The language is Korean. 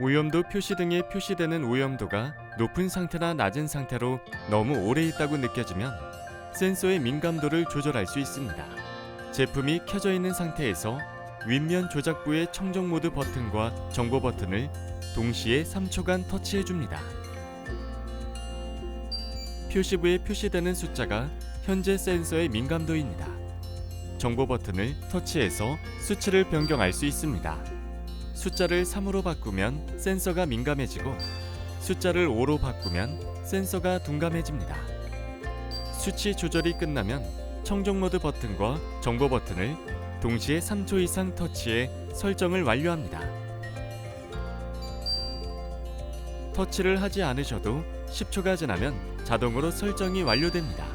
오염도 표시 등에 표시되는 오염도가 높은 상태나 낮은 상태로 너무 오래 있다고 느껴지면 센서의 민감도를 조절할 수 있습니다. 제품이 켜져 있는 상태에서 윗면 조작부의 청정 모드 버튼과 정보 버튼을 동시에 3초간 터치해 줍니다. 표시부에 표시되는 숫자가 현재 센서의 민감도입니다. 정보 버튼을 터치해서 수치를 변경할 수 있습니다. 숫자를 3으로 바꾸면 센서가 민감해지고 숫자를 5로 바꾸면 센서가 둔감해집니다. 수치 조절이 끝나면 청정 모드 버튼과 정보 버튼을 동시에 3초 이상 터치해 설정을 완료합니다. 터치를 하지 않으셔도 10초가 지나면 자동으로 설정이 완료됩니다.